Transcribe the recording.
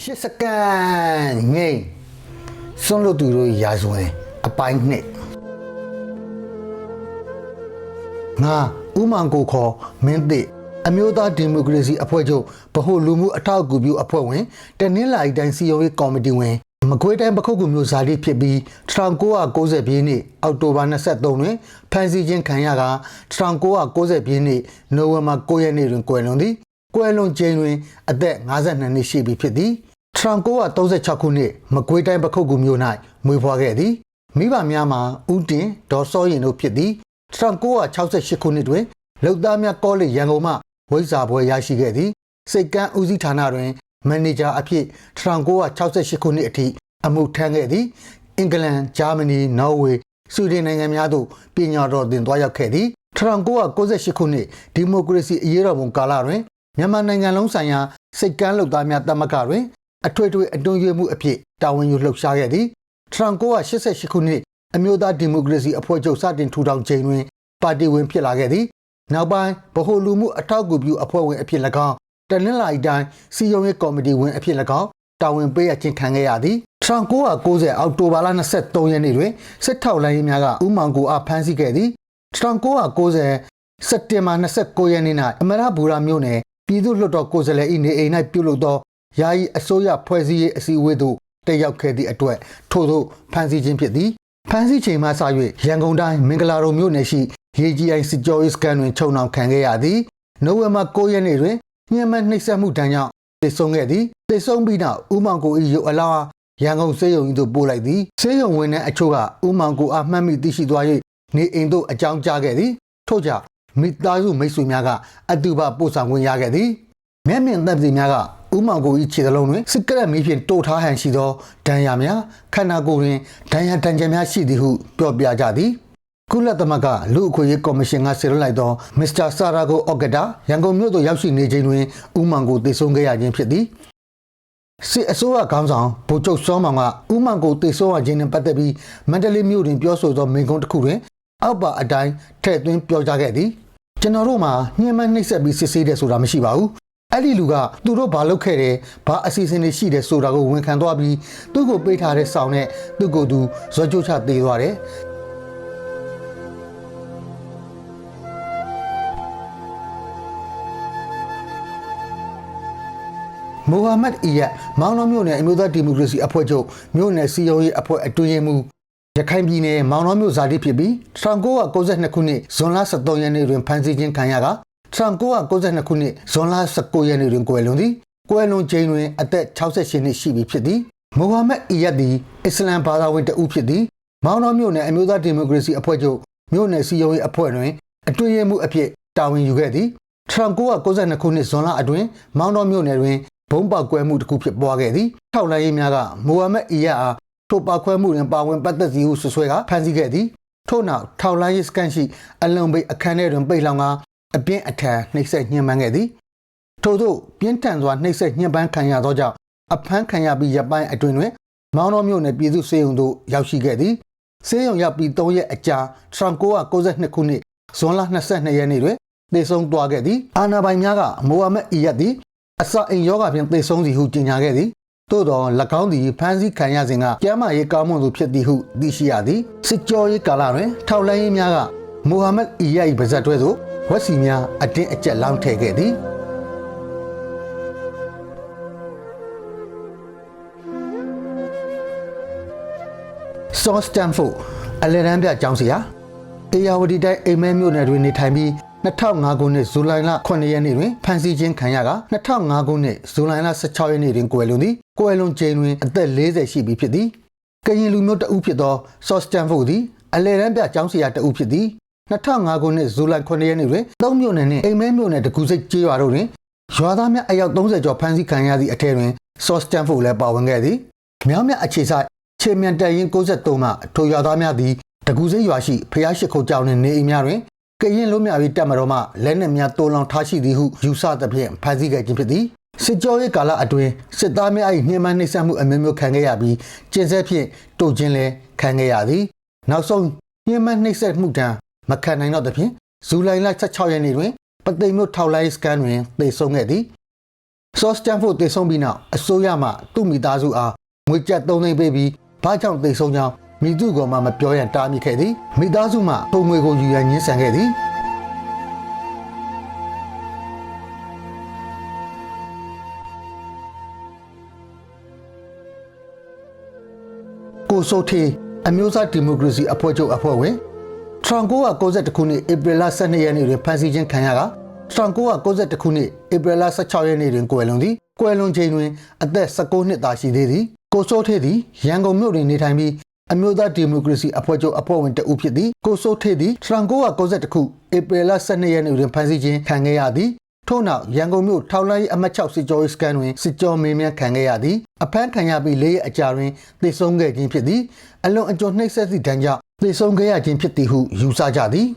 8စက္ကန့်ငိမ့်စွန့်လို့သူတို့ရာဇဝင်အပိုင်းနှစ်ငါဥမန်ကိုခေါ်မင်းသိအမျိုးသားဒီမိုကရေစီအဖွဲ့ချုပ်ဗဟိုလူမှုအထောက်အကူပြုအဖွဲ့ဝင်တနင်္လာရီတိုင်းစီယုံရေးကော်မတီဝင်မကွေးတိုင်းပခုတ်ကူမျိုးဇာတိဖြစ်ပြီး1990ပြည့်နှစ်အောက်တိုဘာ23တွင်ဖမ်းဆီးခြင်းခံရက1990ပြည့်နှစ်နိုဝင်ဘာ9ရက်နေ့တွင်ကွယ်လွန်သည် ကွယ်လွန်ခြင်းတွင်အသက်52နှစ်ရှိပြီဖြစ်သည်1936ခုနှစ်မကွေးတိုင်းပခုတ်ကူမျိုး၌မွေးဖွားခဲ့သည်မိဘများမှာဦးတင်ဒေါ်စောရင်တို့ဖြစ်သည်1968ခုနှစ်တွင်လုံသားများကောလိပ်ရန်ကုန်မှဝိဇ္ဇာဘွဲရရှိခဲ့သည်စိတ်ကန်းဦးစီးဌာနတွင်မန်နေဂျာအဖြစ်1968ခုနှစ်အထိအမှုထမ်းခဲ့သည်အင်္ဂလန်ဂျာမနီနော်ဝေဆွီဒင်နိုင်ငံများသို့ပညာတော်သင်သွားရောက်ခဲ့သည်1998ခုနှစ်ဒီမိုကရေစီအရေးတော်ပုံကာလတွင် မြန်မာနိုင်ငံလုံးဆိုင်ရာစိတ်ကန်းလုံသားများတမကတွင် အထွေထွေအတွင်းရွေးမှုအဖြစ်တာဝန်ယူလှုပ်ရှားခဲ့သည်1988ခုနှစ်အမျိုးသားဒီမိုကရေစီအဖွဲ့ချုပ်စတင်ထူထောင်ချိန်တွင်ပါတီဝင်ဖြစ်လာခဲ့သည်နောက်ပိုင်းဗဟိုလူမှုအထောက်အကူပြုအဖွဲ့ဝင်အဖြစ်၎င်းတနင်္လာရီတိုင်းစီယုံရေးကော်မတီဝင်အဖြစ်၎င်းတာဝန်ပေးရခြင်းခံခဲ့ရသည်1990အောက်တိုဘာလ23ရက်နေ့တွင်စစ်ထောက်လိုင်းရေးများကဥမောင်ကိုအားဖမ်းဆီးခဲ့သည်1990စက်တင်ဘာ29ရက်နေ့၌အမရဘူရာမြို့နယ် ပြည်သူ့လွှတ်တော်ကိုယ်စားလှယ်၏နေအိမ်၌ပြုလုပ်သောယာယီအစိုးရဖွဲ့စည်းရေးအစည်းအဝေးသို့တက်ရောက်ခဲ့သည့်အတွက်ထို့သို့ဖမ်းဆီးခြင်းဖြစ်သည်ဖမ်းဆီးချိန်မှစ၍ရန်ကုန်တိုင်းမင်္ဂလာတုံမြို့နယ်ရှိရေကြီးအိုင်စစ်ကြောရေးစကန်တွင်ခြုံနှောင်ခံခဲ့ရသည်နိုဝင်ဘာ9ရက်နေ့တွင်ညှဉ်းပန်းနှိပ်စက်မှုတန်းကြောင့်တည်ဆုံခဲ့သည်တည်ဆုံပြီးနောက်ဦးမောင်ကို၏ရုပ်အလောင်းအားရန်ကုန်စေယုံကြီးသို့ပို့လိုက်သည်စေယုံဝင်တဲ့အချို့ကဦးမောင်ကိုအားမှတ်မိသိရှိသွား၍နေအိမ်သို့အကြောင်းကြားခဲ့သည်ထို့ကြောင့် မိသားစုမိတ်ဆွေများကအတူပါပို့ဆောင်ခွင့်ရခဲ့သည်မျက်မြင်သက်သေများကဥမောင်ကိုကြီးခြေသလုံးတွင်စစ်ကရက်မီးဖြင့်တိုးထားဟန်ရှိသောဒဏ်ရာများခန္ဓာကိုယ်တွင်ဒဏ်ရာတန်ကြများရှိသည်ဟုပြောပြကြသည်ကုလသမဂ္ဂလူ့အခွင့်အရေးကော်မရှင်ကဆေလွှတ်လိုက်သောမစ္စတာဆာရာဂိုအော့ဂတာရန်ကုန်မြို့သို့ရောက်ရှိနေချိန်တွင်ဥမောင်ကိုတေဆုံးခဲ့ရခြင်းဖြစ်သည်စစ်အစိုးရခေါင်းဆောင်ဗိုလ်ချုပ်စောမောင်ကဥမောင်ကိုတေဆုံးရခြင်းနှင့်ပတ်သက်ပြီးမန္တလေးမြို့တွင်ပြောဆိုသောမိန့်ခွန်းတစ်ခုတွင်အောက်ပါအတိုင်းထည့်သွင်းပြောကြားခဲ့သည် ကျွန်တော်တို့မှာညှဉ်းပန်းနှိပ်စက်ပြီးစစ်ဆေးတယ်ဆိုတာမရှိပါဘူးအဲ့ဒီလူကသူတို့ဘာလုပ်ခဲ့တယ်ဘာအစီအစဉ်တွေရှိတယ်ဆိုတာကိုဝန်ခံသွားပြီးသူ့ကိုပေးထားတဲ့ဆောင်နဲ့သူ့ကိုယ်သူဇော်ကြိုးချသေးသွားတယ်မိုဟာမက်အီယတ်မောင်နှောမြို့နယ်အမျိုးသားဒီမိုကရေစီအဖွဲ့ချုပ်မြို့နယ်စီယုံရေးအဖွဲ့အတွင်းရေးမှူး ရခိုင်ပြည်နယ်မောင်နှောမြို့ဇာတိဖြစ်ပြီး1992ခုနှစ်ဇွန်လ23ရက်နေ့တွင်ဖမ်းဆီးခြင်းခံရက1992ခုနှစ်ဇွန်လ19ရက်နေ့တွင်ကွယ်လွန်သည်ကွယ်လွန်ချိန်တွင်အသက်68နှစ်ရှိပြီဖြစ်သည်မိုဟာမက်အီယတ်သည်အစ္စလမ်ဘာသာဝင်တဦးဖြစ်သည်မောင်နှောမြို့နယ်အမျိုးသားဒီမိုကရေစီအဖွဲ့ချုပ်မြို့နယ်စီယုံရေးအဖွဲ့တွင်အတွင်းရေးမှူးအဖြစ်တာဝန်ယူခဲ့သည်1992ခုနှစ်ဇွန်လအတွင်းမောင်နှောမြို့နယ်တွင်ဘုံပေါက်ကွဲမှုတစ်ခုဖြစ်ပွားခဲ့သည်ထောက်လိုင်းရေးများကမိုဟာမက်အီယတ်အား ထိုပောက်ခွဲမှုတွင်ပါဝင်ပတ်သက်စီဟုဆွဆွဲကဖမ်းဆီးခဲ့သည်ထို့နောက်ထောက်လိုင်းရေးစကန်ရှိအလုံပိတ်အခန်းထဲတွင်ပိတ်လောင်ကအပြင်းအထန်နှိပ်စက်ညှဉ်းပန်းခဲ့သည်ထို့သောပြင်းထန်စွာနှိပ်စက်ညှဉ်းပန်းခံရသောကြောင့်အဖမ်းခံရပြီးရပိုင်းအတွင်းတွင် မောင်တော်မြို့နယ်ပြည်သူ့စေယုံသို့ရောက်ရှိခဲ့သည်စေယုံရောက်ပြီး3ရက်အကြာ1992ခုနှစ်ဇွန်လ22ရက်နေ့တွင်သေဆုံးသွားခဲ့သည်အာနာပိုင်များကမိုဟာမက်အီယတ်သည်အစာအိမ်ယောဂဖြင့်သေဆုံးသည်ဟုကြေညာခဲ့သည် သို့သော၎င်းသည်ဖမ်းဆီးခံရစဉ်ကကျမ်းမာရေးကောင်းမွန်သူဖြစ်သည်ဟုသိရှိရသည်စစ်ကြောရေးကာလတွင်ထောက်လိုင်းရေးများကမိုဟာမက်အီယတ်၏ပါဇက်တွဲသို့ဝက်စီများအတင်းအကျပ်လောင်းထည့်ခဲ့သည်ဆော့စတန်ဖို့အလရန်ပြကျောင်းစီယာအေယာဝတီတိုင်းအိမ်မဲမြို့နယ်တွင်နေထိုင်ပြီး 2005ခုနှစ်ဇူလိုင်လ9ရက်နေ့တွင်ဖမ်းဆီးခြင်းခံရက2005ခုနှစ်ဇူလိုင်လ16ရက်နေ့တွင်ကွယ်လွန်သည်ကွယ်လွန်ချိန်တွင်အသက်40ရှိပြီဖြစ်သည်ကရင်လူမျိုးတဦးဖြစ်သောဆော့စတန်ဖို့သည်အလရန်ပြကျောင်းစီယာတဦးဖြစ်သည်2005ခုနှစ်ဇူလိုင်9ရက်နေ့တွင်သုံးမြို့နယ်နှင့်အိမ်မဲမြို့နယ်တကူစိတ်ကျေးရွာတို့တွင်ရွာသားများအယောက်30ကျော်ဖမ်းဆီးခံရသည့်အထက်တွင်ဆော့စတန်ဖို့လည်းပါဝင်ခဲ့သည်မြောင်းမြအခြေဆိုင်ခြေမြန်တရင်63မှထိုရွာသားများသည်တကူစိတ်ရွာရှိဖျားရှိခိုးကြောင်းနှင့်နေအိမ်များတွင် ကရင်လုံးများပြီးတက်မတော်မှလက်နက်များတိုးလောင်ထားရှိသည်ဟုယူဆသဖြင့်ဖမ်းဆီးခဲ့ခြင်းဖြစ်သည်စစ်ကြောရေးကာလအတွင်းစစ်သားများ၏နှိမ့်မနှိမ့်ဆက်မှုအမျိုးမျိုးခံခဲ့ရပြီးကျင်းဆက်ဖြင့်တိုးခြင်းလည်းခံခဲ့ရသည်နောက်ဆုံးနှိမ့်မနှိမ့်ဆက်မှုတံမခံနိုင်တော့သဖြင့်ဇူလိုင်လ16ရက်နေ့တွင်ပသိမ်မြို့ထောက်လိုင်းစကန်တွင်သေဆုံးခဲ့သည်ဆော့စတန်ဖို့တည်ဆုံပြီးနောက်အစိုးရမှသူ့မိသားစုအားငွေကျပ်3သိန်းပေးပြီးဘာကြောင့်တည်ဆုံကြောင်း မိသူကောင်မှမပြောရန်တားမြစ်ခဲ့သည်မိသားစုမှပုံငွေကိုယူရန်ညှင်းဆန်ခဲ့သည်ကိုစိုးထေးအမျိုးသားဒီမိုကရေစီအဖွဲ့ချုပ်အဖွဲ့ဝင်1992ခုနှစ်ဧပြီလ12ရက်နေ့တွင်ဖမ်းဆီးခြင်းခံရက1992ခုနှစ်ဧပြီလ16ရက်နေ့တွင်ကွယ်လွန်သည်ကွယ်လွန်ချိန်တွင်အသက်19နှစ်သာရှိသေးသည်ကိုစိုးထေးသည်ရန်ကုန်မြို့တွင်နေထိုင်ပြီး အမျိုးသားဒီမိုကရေစီအဖွဲ့ချုပ်အဖွဲ့ဝင်တဦးဖြစ်သည်ကိုစိုးထေးသည်1992ခုဧပြီလ12ရက်နေ့တွင်ဖမ်းဆီးခြင်းခံခဲ့ရသည်ထို့နောက်ရန်ကုန်မြို့ထောက်လိုင်းအမှတ်6စစ်ကြောရေးစကန်တွင်စစ်ကြောမေးမြန်းခံခဲ့ရသည်အဖမ်းခံရပြီးလေးရက်အကြာတွင်တည်ဆုံခဲ့ခြင်းဖြစ်သည်အလွန်အကျွံနှိပ်စက်သည့်တန်းကြောင့်တည်ဆုံခဲ့ရခြင်းဖြစ်သည်ဟုယူဆကြသည်